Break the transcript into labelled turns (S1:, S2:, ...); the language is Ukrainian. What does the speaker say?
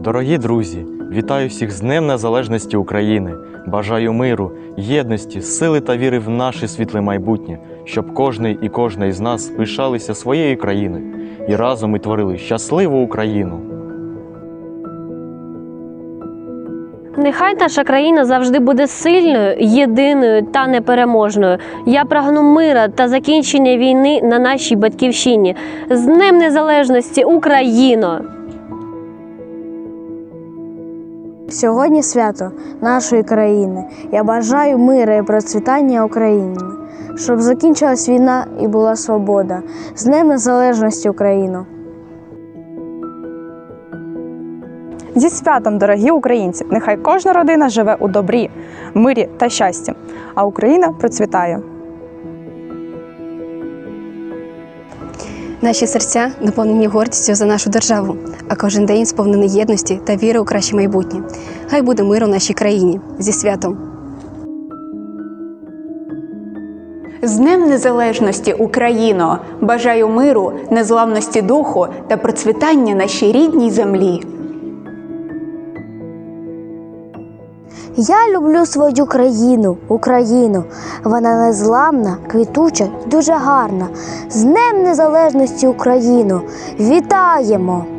S1: Дорогі друзі, вітаю всіх з Днем Незалежності України. Бажаю миру, єдності, сили та віри в наше світле майбутнє, щоб кожний і кожна із нас пишалися своєю країною і разом ми творили щасливу Україну.
S2: Нехай наша країна завжди буде сильною, єдиною та непереможною. Я прагну мира та закінчення війни на нашій батьківщині. З Днем Незалежності Україно!
S3: Сьогодні свято нашої країни. Я бажаю мира і процвітання Україні, щоб закінчилась війна і була свобода. З Днем Незалежності Україно!
S4: Зі святом, дорогі українці! Нехай кожна родина живе у добрі, мирі та щасті, а Україна процвітає.
S5: Наші серця наповнені гордістю за нашу державу, а кожен день сповнений єдності та віри у краще майбутнє. Хай буде мир у нашій країні зі святом.
S6: З Днем Незалежності Україно! Бажаю миру, незламності духу та процвітання нашій рідній землі.
S3: Я люблю свою країну, Україну. Вона незламна, квітуча, і дуже гарна. З Днем Незалежності Україну! Вітаємо!